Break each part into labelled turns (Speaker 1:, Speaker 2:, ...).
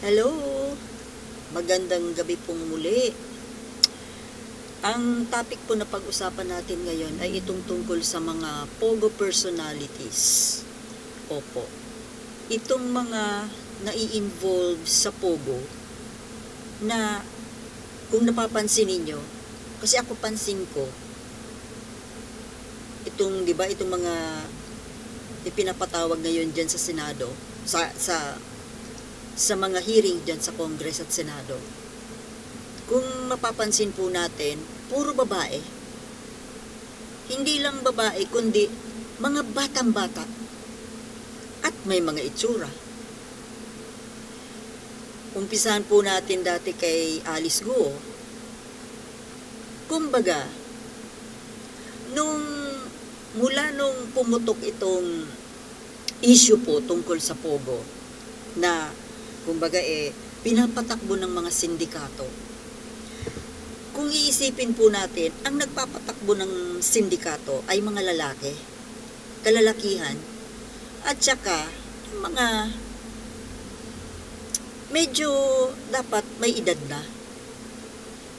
Speaker 1: Hello! Magandang gabi pong muli. Ang topic po na pag-usapan natin ngayon ay itong tungkol sa mga pogo personalities. Opo. Itong mga nai-involve sa pogo na kung napapansin ninyo, kasi ako pansin ko, itong, di ba, itong mga ipinapatawag ngayon dyan sa Senado, sa, sa sa mga hearing dyan sa Congress at Senado. Kung mapapansin po natin, puro babae. Hindi lang babae, kundi mga batang-bata. At may mga itsura. Umpisahan po natin dati kay Alice Guo. Kumbaga, nung mula nung pumutok itong issue po tungkol sa Pogo, na kumbaga eh, pinapatakbo ng mga sindikato. Kung iisipin po natin, ang nagpapatakbo ng sindikato ay mga lalaki, kalalakihan, at saka mga medyo dapat may edad na.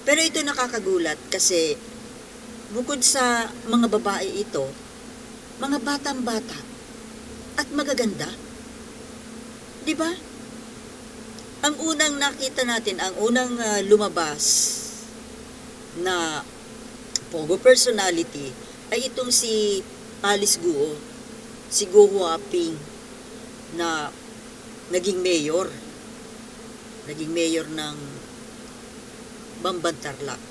Speaker 1: Pero ito nakakagulat kasi bukod sa mga babae ito, mga batang bata at magaganda. 'Di ba? Ang unang nakita natin, ang unang ah, lumabas na pogo personality ay itong si Alice Guo, si Guo Huaping na naging mayor. Naging mayor ng Bambantarlak.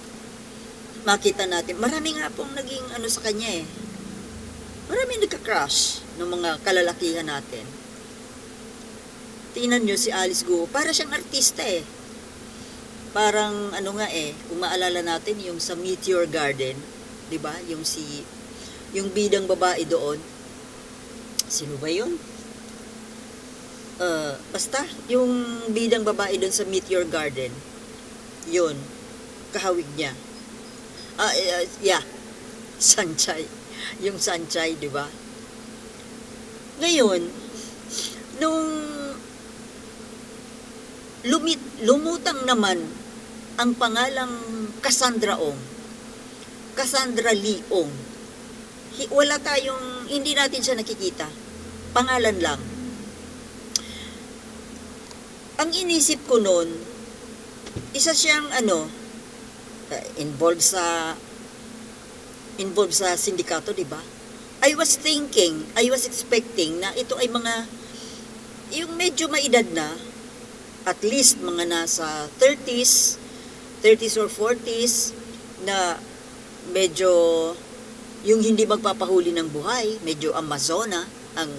Speaker 1: Makita natin, marami nga pong naging ano sa kanya eh. Marami nagka-crush ng mga kalalakihan natin. Tingnan nyo si Alice Guo, para siyang artista eh. Parang ano nga eh, kung maalala natin yung sa Meteor Garden, 'di ba? Yung si yung bidang babae doon. Sino ba 'yun? Uh, basta yung bidang babae doon sa Meteor Garden. 'Yun. Kahawig niya. Ah, uh, yeah. Sanchay. Yung Sanchay, 'di ba? Ngayon, nung lumit, lumutang naman ang pangalang Cassandra Ong. Cassandra Lee Ong. Wala tayong, hindi natin siya nakikita. Pangalan lang. Ang inisip ko noon, isa siyang ano, uh, involved sa involved sa sindikato, di ba? I was thinking, I was expecting na ito ay mga yung medyo maedad na, at least mga nasa 30s, 30s or 40s na medyo yung hindi magpapahuli ng buhay, medyo Amazona ang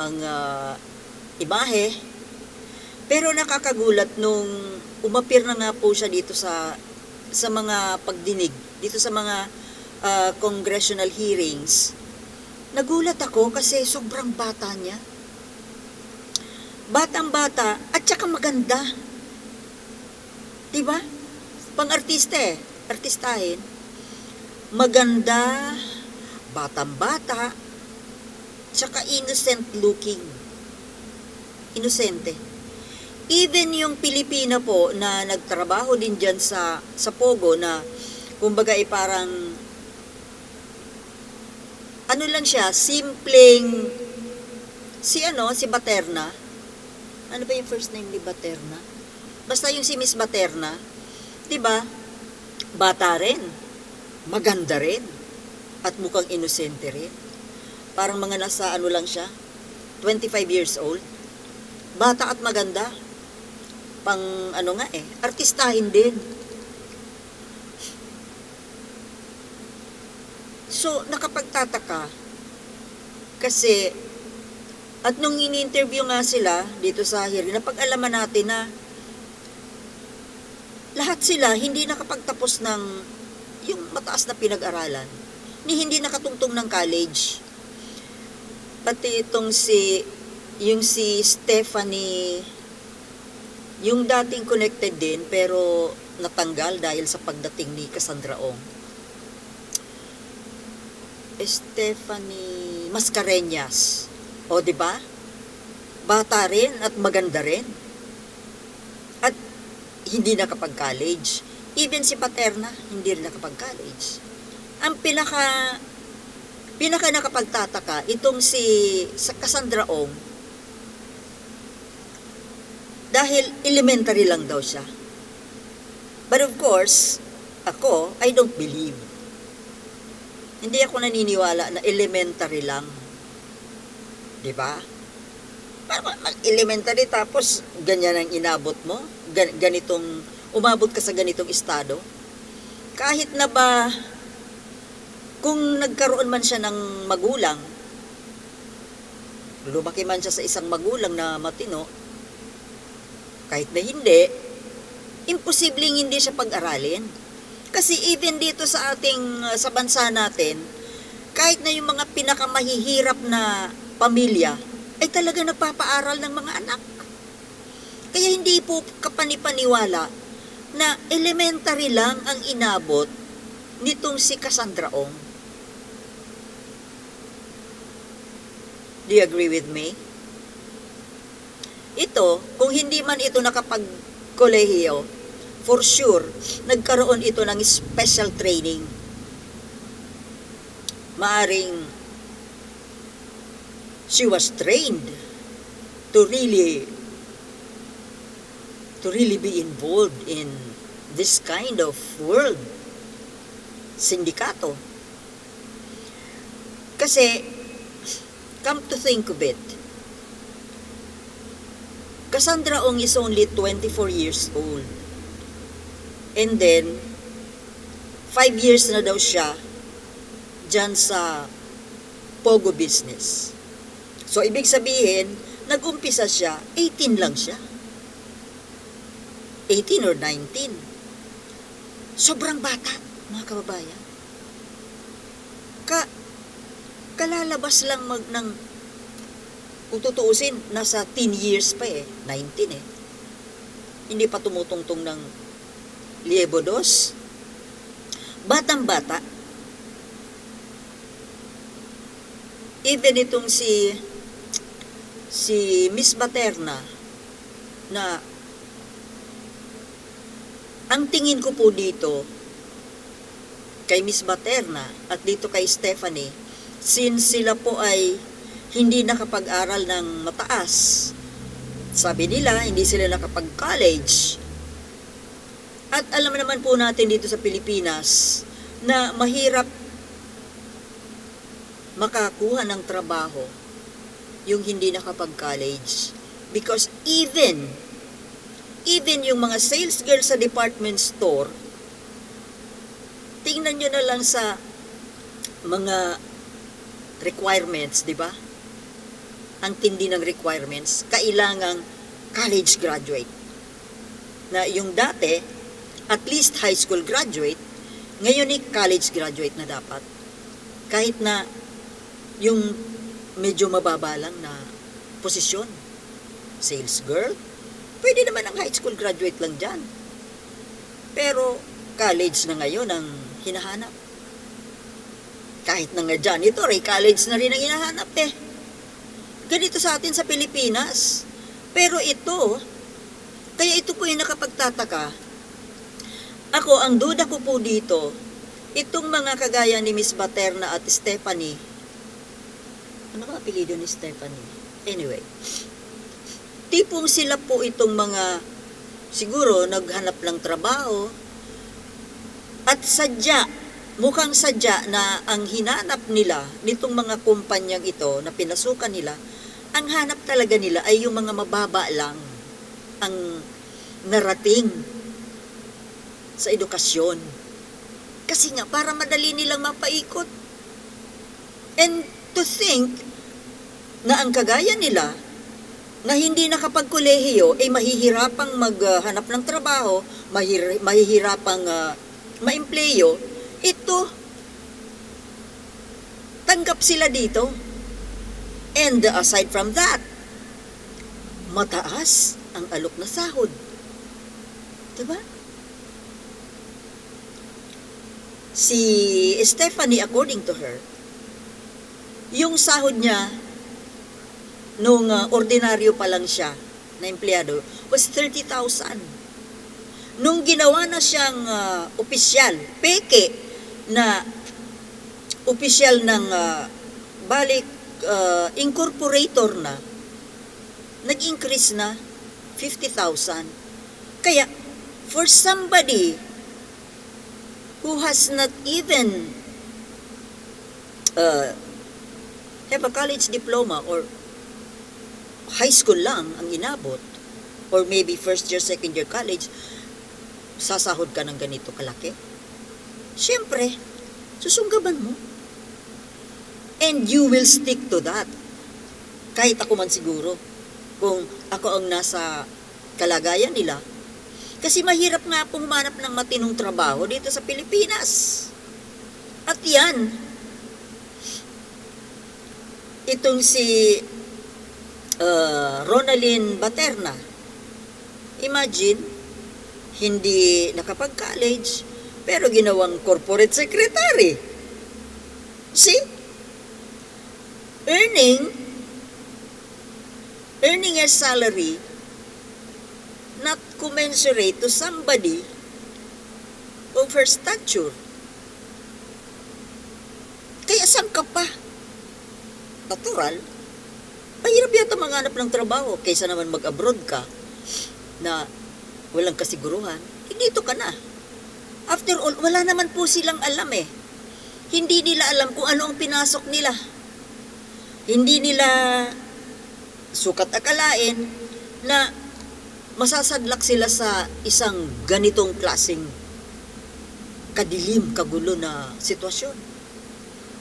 Speaker 1: ang uh, imahe. Pero nakakagulat nung umapir na nga po siya dito sa sa mga pagdinig, dito sa mga uh, congressional hearings. Nagulat ako kasi sobrang bata niya batang-bata at saka maganda. 'Di ba? Pang-artista eh, artistahin. Maganda, batang-bata, tsaka innocent looking. Inosente. Even yung Pilipina po na nagtrabaho din dyan sa, sa Pogo na kumbaga ay parang ano lang siya, simpleng si ano, si Baterna, ano ba yung first name ni Baterna? Basta yung si Miss Baterna, 'di ba? Bata rin. Maganda rin. At mukhang inosente rin. Parang mga nasa ano lang siya, 25 years old. Bata at maganda. Pang ano nga eh, artistahin din. So, nakapagtataka kasi at nung ini-interview nga sila dito sa hearing, napag-alaman natin na lahat sila hindi nakapagtapos ng yung mataas na pinag-aralan. Ni hindi nakatungtong ng college. Pati itong si yung si Stephanie yung dating connected din pero natanggal dahil sa pagdating ni Cassandra Ong. Stephanie Mascareñas. O, di ba? bata rin at maganda rin. At hindi nakapag-college. Even si Paterna, hindi rin nakapag-college. Ang pinaka pinaka nakapagtataka itong si sa Cassandra Ong dahil elementary lang daw siya. But of course, ako, I don't believe. Hindi ako naniniwala na elementary lang. 'Di ba? Para mag-elementary tapos ganyan ang inabot mo? Gan- ganitong umabot ka sa ganitong estado? Kahit na ba kung nagkaroon man siya ng magulang, lumaki man siya sa isang magulang na matino, kahit na hindi, imposibleng hindi siya pag-aralin. Kasi even dito sa ating, uh, sa bansa natin, kahit na yung mga pinakamahihirap na pamilya, ay talaga nagpapaaral ng mga anak. Kaya hindi po kapanipaniwala na elementary lang ang inabot nitong si Cassandra Ong. Do you agree with me? Ito, kung hindi man ito nakapag-kolehiyo, for sure, nagkaroon ito ng special training. Maaring she was trained to really to really be involved in this kind of world sindikato. Kasi, come to think of it, Cassandra Ong is only 24 years old. And then, 5 years na daw siya dyan sa Pogo business. So, ibig sabihin, nag-umpisa siya, 18 lang siya. 18 or 19. Sobrang bata, mga kababayan. Ka, kalalabas lang mag ng kung tutuusin, nasa 10 years pa eh. 19 eh. Hindi pa tumutungtong ng liebo dos. Batang bata. Even itong si si Miss Materna na ang tingin ko po dito kay Miss Materna at dito kay Stephanie since sila po ay hindi nakapag-aral ng mataas. Sabi nila, hindi sila nakapag-college. At alam naman po natin dito sa Pilipinas na mahirap makakuha ng trabaho yung hindi nakapag-college. Because even, even yung mga sales girl sa department store, tingnan nyo na lang sa mga requirements, di ba? ang tindi ng requirements, kailangang college graduate. Na yung dati, at least high school graduate, ngayon ni college graduate na dapat. Kahit na yung medyo mababa lang na posisyon. Sales girl, pwede naman ang high school graduate lang dyan. Pero college na ngayon ang hinahanap. Kahit na nga janitor, eh, college na rin ang hinahanap eh ganito sa atin sa Pilipinas. Pero ito, kaya ito po yung nakapagtataka. Ako, ang duda ko po dito, itong mga kagaya ni Miss Baterna at Stephanie, ano ka apelido ni Stephanie? Anyway, tipong sila po itong mga, siguro, naghanap ng trabaho, at sadya, mukhang sadya na ang hinanap nila nitong mga kumpanyang ito na pinasukan nila ang hanap talaga nila ay yung mga mababa lang ang narating sa edukasyon. Kasi nga, para madali nilang mapaikot. And to think na ang kagaya nila na hindi nakapagkolehiyo ay mahihirapang maghanap ng trabaho, mahir- mahihirapang uh, maempleyo, ito, tanggap sila dito And aside from that, mataas ang alok na sahod. Diba? Si Stephanie, according to her, yung sahod niya, nung ah, ordinaryo pa lang siya na empleyado was 30,000. Nung ginawa na siyang ah, opisyal, peke na opisyal ng ah, balik ah, incorporator na, nag-increase na 50,000. Kaya, for somebody who has not even uh, have a college diploma or high school lang ang inabot, or maybe first year, second year college, sasahod ka ng ganito kalaki? Siyempre, susunggaban mo. And you will stick to that. Kahit ako man siguro, kung ako ang nasa kalagayan nila, kasi mahirap nga pong humanap ng matinong trabaho dito sa Pilipinas. At yan, itong si uh, Ronaldin Baterna, imagine, hindi nakapag-college, pero ginawang corporate secretary. See? Earning, earning a salary not commensurate to somebody of her stature. Kaya saan ka pa? Natural. Mahirap yata manganap ng trabaho kaysa naman mag-abroad ka na walang kasiguruhan. Eh, dito ka na. After all, wala naman po silang alam eh. Hindi nila alam kung ano ang pinasok nila. Hindi nila sukat akalain na masasadlak sila sa isang ganitong klasing kadilim, kagulo na sitwasyon.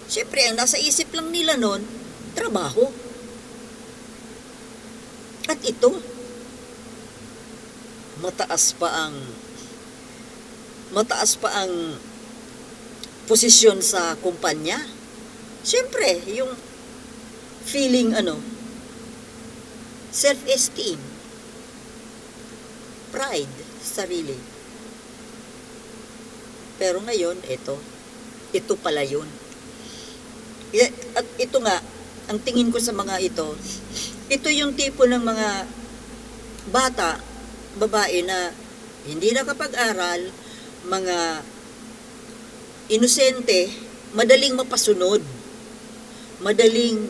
Speaker 1: Siyempre, ang nasa isip lang nila noon, trabaho. At ito, mataas pa ang mataas pa ang posisyon sa kumpanya. Siyempre, yung feeling ano, self-esteem, pride, sarili. Pero ngayon, ito, ito pala yun. At ito nga, ang tingin ko sa mga ito, ito yung tipo ng mga bata, babae na hindi nakapag-aral, mga inosente, madaling mapasunod, madaling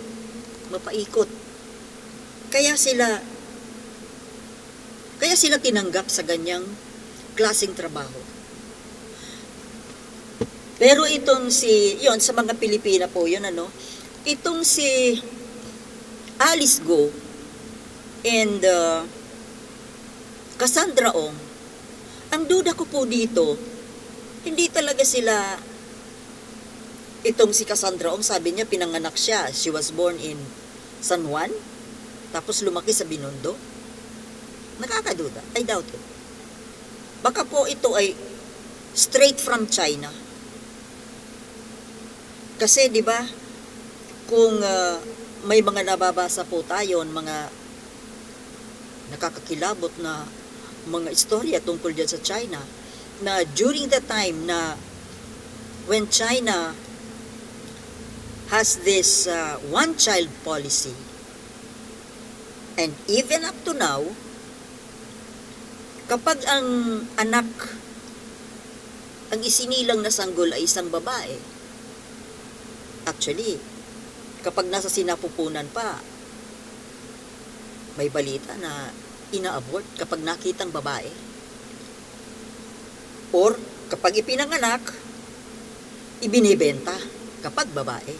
Speaker 1: mapaikot. Kaya sila kaya sila tinanggap sa ganyang klasing trabaho. Pero itong si, yon sa mga Pilipina po yun ano, itong si Alice Go and uh, Cassandra Ong, ang duda ko po dito, hindi talaga sila, itong si Cassandra Ong, sabi niya pinanganak siya, she was born in San Juan, tapos lumaki sa Binondo. Nakakaduda. I doubt it. Baka po ito ay straight from China. Kasi 'di ba kung ah, may mga nababasa po tayo, mga nakakakilabot na mga istorya tungkol dyan sa China na during the time na when China has this uh, one child policy and even up to now kapag ang anak ang isinilang na sanggol ay isang babae actually kapag nasa sinapupunan pa may balita na ina-abort kapag nakitang babae or kapag ipinanganak ibinibenta kapag babae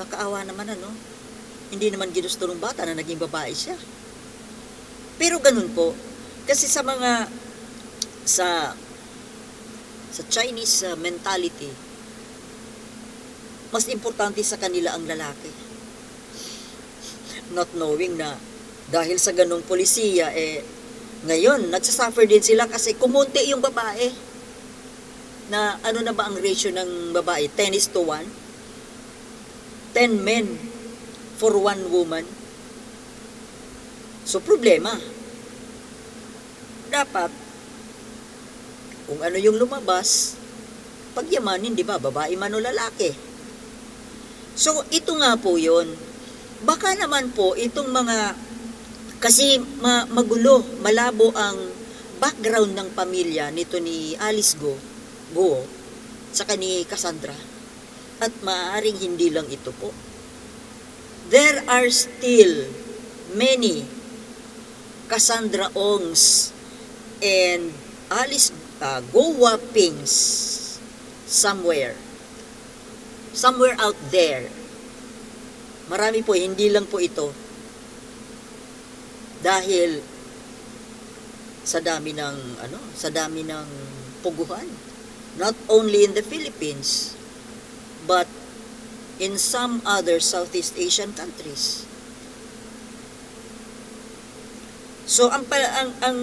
Speaker 1: kakaawa naman ano hindi naman ginusto ng bata na naging babae siya. Pero ganun po. Kasi sa mga sa sa Chinese uh, mentality, mas importante sa kanila ang lalaki. Not knowing na dahil sa ganung polisiya, eh, ngayon, nagsasuffer din sila kasi kumunti yung babae. Na ano na ba ang ratio ng babae? 10 is to 1? 10 men for one woman. So, problema. Dapat, kung ano yung lumabas, pagyamanin, di ba? Babae man o lalaki. So, ito nga po yun. Baka naman po, itong mga, kasi ma- magulo, malabo ang background ng pamilya nito ni Alice Go, Go, saka ni Cassandra. At maaaring hindi lang ito po. There are still many Cassandra Ongs and Alice uh, Go Wapings somewhere. Somewhere out there. Marami po, hindi lang po ito. Dahil sa dami ng ano, sa dami ng puguhan. Not only in the Philippines, but in some other Southeast Asian countries. So ang ang, ang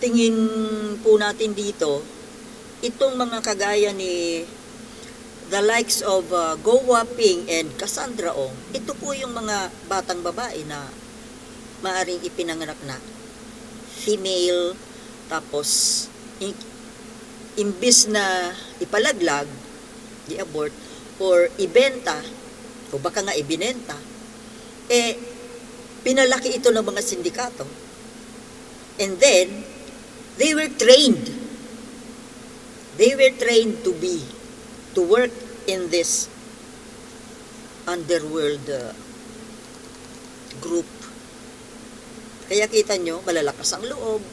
Speaker 1: tingin po natin dito, itong mga kagaya ni the likes of uh, Go Waping and Cassandra Ong, ito po yung mga batang babae na maaring ipinanganak na. Female tapos imbis na ipalaglag i-abort or ibenta o baka nga ibinenta eh pinalaki ito ng mga sindikato. And then they were trained. They were trained to be to work in this underworld uh, group. Kaya kita nyo malalakas ang loob.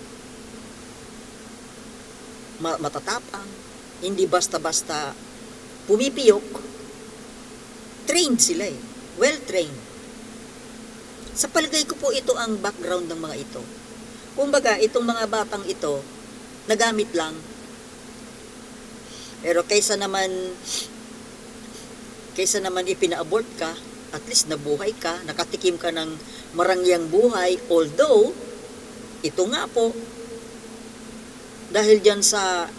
Speaker 1: Ma- matatapang. Hindi basta-basta pumipiyok. Trained sila eh. Well trained sa palagay ko po ito ang background ng mga ito kumbaga itong mga batang ito nagamit lang. Pero kaysa naman kaysa naman ipina-abort ka at least nabuhay ka nakatikim ka ng marangyang buhay although ito nga po dahil diyan sa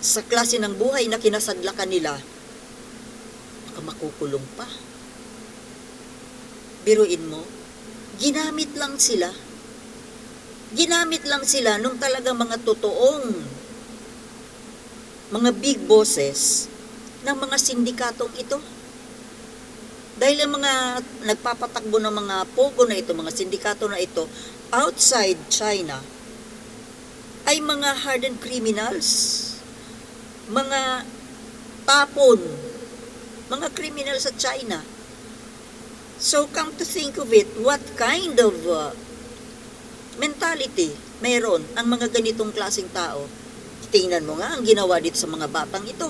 Speaker 1: sa klase ng buhay na kinasadlakan nila baka makukulong pa. Biruin mo ginamit lang sila ginamit lang sila nung talaga mga totoong mga big bosses ng mga sindikatong ito dahil ang mga nagpapatakbo ng mga pogo na ito, mga sindikato na ito, outside China, ay mga hardened criminals, mga tapon, mga criminals sa China. So come to think of it, what kind of uh, mentality meron ang mga ganitong klasing tao? Tingnan mo nga ang ginawa dito sa mga batang ito.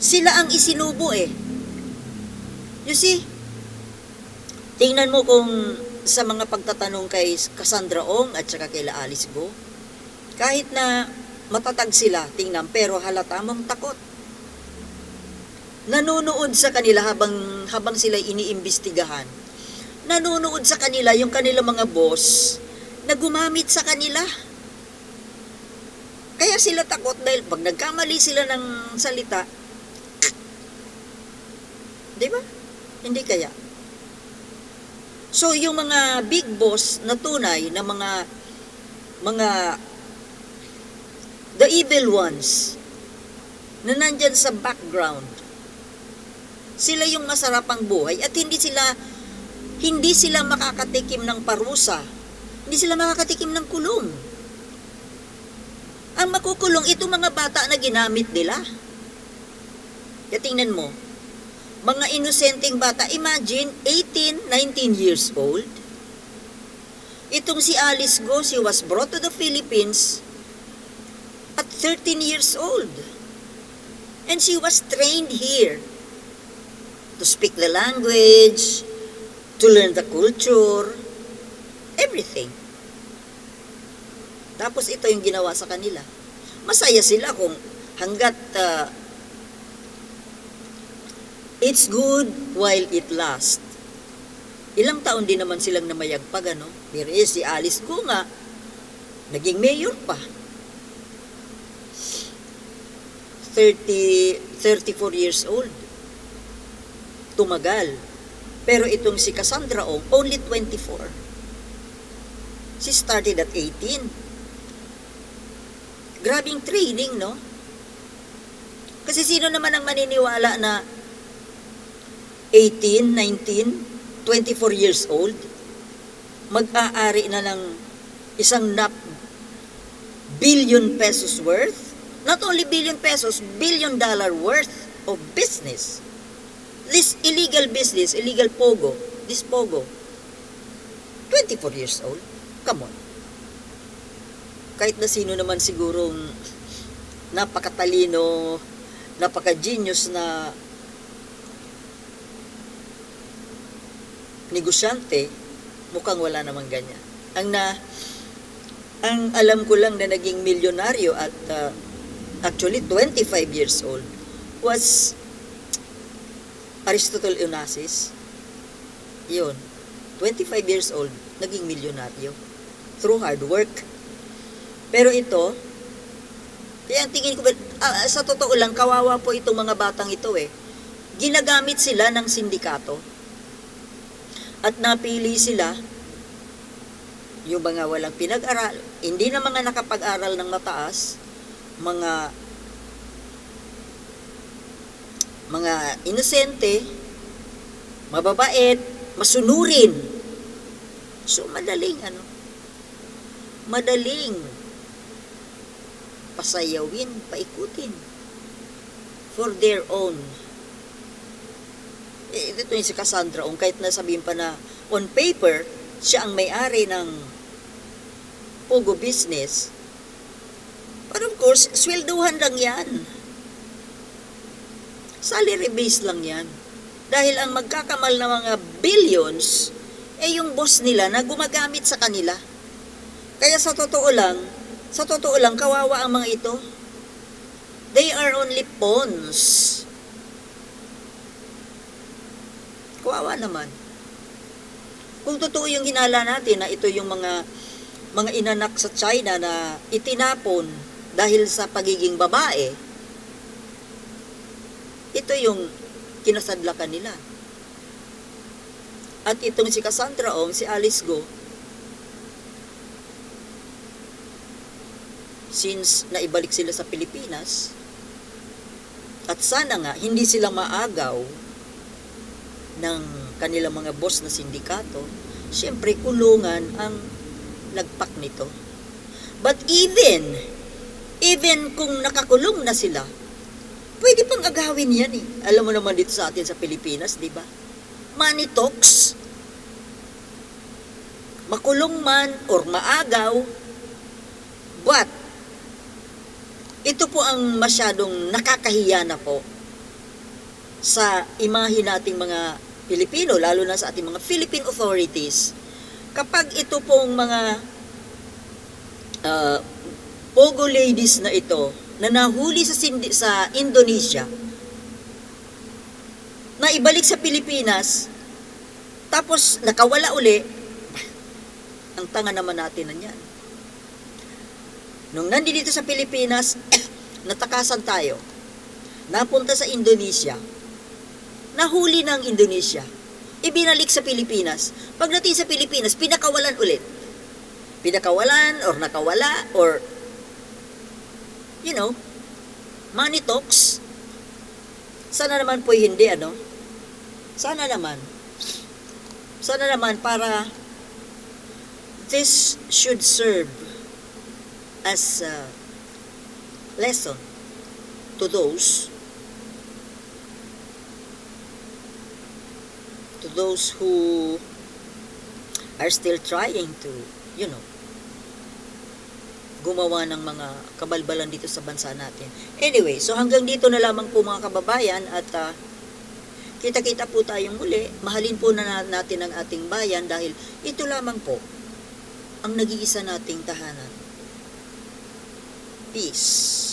Speaker 1: Sila ang isinubo eh. You see, tingnan mo kung sa mga pagtatanong kay Cassandra Ong at saka kay Alice Go, kahit na matatag sila, tingnan, pero halata mong takot. Nanunood sa kanila habang, habang sila iniimbestigahan. Nanunood sa kanila yung kanila mga boss na gumamit sa kanila. Kaya sila takot dahil pag nagkamali sila ng salita, di ba? Hindi kaya. So, yung mga big boss na tunay na mga mga the evil ones na nandyan sa background sila yung masarapang buhay at hindi sila hindi sila makakatikim ng parusa hindi sila makakatikim ng kulong. Ang makukulong ito mga bata na ginamit nila. Kaya tingnan mo mga inosenteng bata imagine 18, 19 years old. Itong si Alice Go, she was brought to the Philippines at 13 years old. And she was trained here to speak the language, to learn the culture, everything. Tapos ito yung ginawa sa kanila. Masaya sila kung hanggat uh, it's good while it lasts. Ilang taon din naman silang namayagpag, ano? Pero eh, si Alice ko nga, naging mayor pa. 30, 34 years old. Tumagal. Pero itong si Cassandra Ong, only 24. She started at 18. Grabing training, no? Kasi sino naman ang maniniwala na 18, 19, 24 years old, mag-aari na ng isang nap billion pesos worth. Not only billion pesos, billion dollar worth of business. This illegal business, illegal pogo, this pogo, 24 years old. Come on. Kahit na sino naman sigurong napakatalino, napaka-genius na negosyante, mukhang wala namang ganyan. Ang na ang alam ko lang na naging milyonaryo at uh, actually 25 years old was Aristotle Onassis. Yun. 25 years old, naging milyonaryo through hard work. Pero ito, kaya ang tingin ko, ah, sa totoo lang, kawawa po itong mga batang ito eh. Ginagamit sila ng sindikato. At napili sila, yung mga walang pinag-aral, hindi na mga nakapag-aral ng mataas, mga mga inosente, mababait, masunurin. So, madaling ano, madaling pasayawin, paikutin for their own. Eh, ito yung si Cassandra, Ong, kahit nasabihin pa na on paper, siya ang may-ari ng Pogo business. But of course, sweldohan lang yan. Salary base lang yan. Dahil ang magkakamal na mga billions, eh yung boss nila na gumagamit sa kanila. Kaya sa totoo lang, sa totoo lang, kawawa ang mga ito. They are only pawns. Kawawa naman. Kung totoo yung hinala natin na ito yung mga mga inanak sa China na itinapon dahil sa pagiging babae, ito yung kinasadlakan nila. At itong si Cassandra Ong, si Alice Go, since naibalik sila sa Pilipinas, at sana nga hindi sila maagaw ng kanilang mga boss na sindikato, siyempre kulungan ang lagpak nito. But even, even kung nakakulong na sila, pwede pang agawin yan eh. Alam mo naman dito sa atin sa Pilipinas, di ba? Money talks. Makulong man or maagaw, but ito po ang masyadong nakakahiya na po sa imahe nating mga Pilipino, lalo na sa ating mga Philippine authorities, kapag ito pong mga uh, pogo ladies na ito na nahuli sa, Sindi- sa Indonesia, na ibalik sa Pilipinas, tapos nakawala uli, ang tanga naman natin na yan. Nung nandito sa Pilipinas, natakasan tayo. Napunta sa Indonesia. Nahuli ng Indonesia. Ibinalik sa Pilipinas. Pagdating sa Pilipinas, pinakawalan ulit. Pinakawalan or nakawala or you know, money talks. Sana naman po hindi ano. Sana naman. Sana naman para this should serve as a lesson to those to those who are still trying to, you know, gumawa ng mga kabalbalan dito sa bansa natin. Anyway, so hanggang dito na lamang po mga kababayan at ah, kita-kita po tayong muli. Mahalin po na natin ang ating bayan dahil ito lamang po ang nag-iisa nating tahanan. this